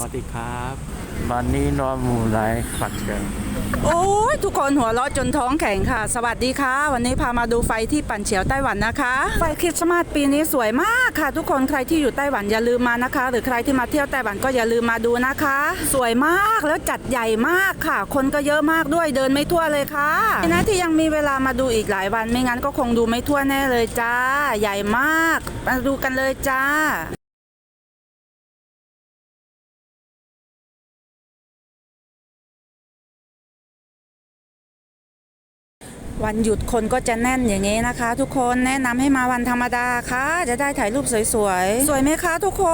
วัสดีครับวันนี้นอนหมู่ไรฝักเชิงโอ้ยทุกคนหัวเราะจนท้องแข็งค่ะ สวัสดีค่ะ วันนี้พามาดูไฟที่ปั่นเฉียวไต้หวันนะคะ ไฟคริสต์มาสปีนี้สวยมากค่ะ ทุกคนใครที่อยู่ไต้หวันอย่าลืมมานะคะ หรือใครที่มาเที่ยวไต้หวันก็อย่าลืมมาดูนะคะ สวยมากแล้วจัดใหญ่มากค่ะ คนก็เยอะมากด้วยเดินไม่ทั่วเลยค่ะนะที่ยังมีเวลามาดูอีกหลายวันไม่งั้นก็คงดูไม่ทั่วแน่เลยจ้า ใหญ่มากมาดูกันเลยจ้า วันหยุดคนก็จะแน่นอย่างนี้นะคะ ทุกคนแนะนำให้มาวันธรรมดาค่ะ จะได้ถ่ายรูปสวยๆ สวยไหมคะทุกค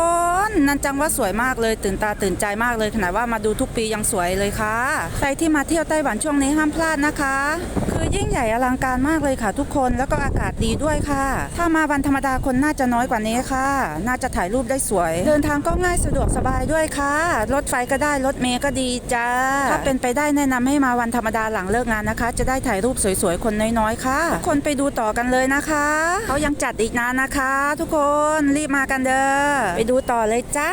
น นันจังว่าสวยมากเลยตื่นตาตื่นใจมากเลยขนาดว่ามาดูทุกปียังสวยเลยค่ะใครที่มาเที่ยวไต้หวันช่วงนี้ห้ามพลาดนะคะ คือยิ่งใหญ่อลังการมากเลยค่ะ ทุกคนแล้วก็อากาศดีด้วยค่ะ ถ้ามาวันธรรมดาคนน่าจะน้อยกว่านี้ค่ะ น่าจะถ่ายรูปได้สวย เดินทางก็ง่ายสะดวกสบายด้วยค่ะ รถไฟก็ได้รถเมย์ก็ดีจ้าถ้าเป็นไปได้แนะนำให้มาวันธรรมดาหลังเลิกงานนะคะ จะได้ถ่ายรูปสวยๆคนน้อยๆค่ะ คนไปดูต่อกันเลยนะคะเขายังจัดอีกนานนะคะ ทุกคนรีบมากันเด้อไปดูต่อเลยจ้า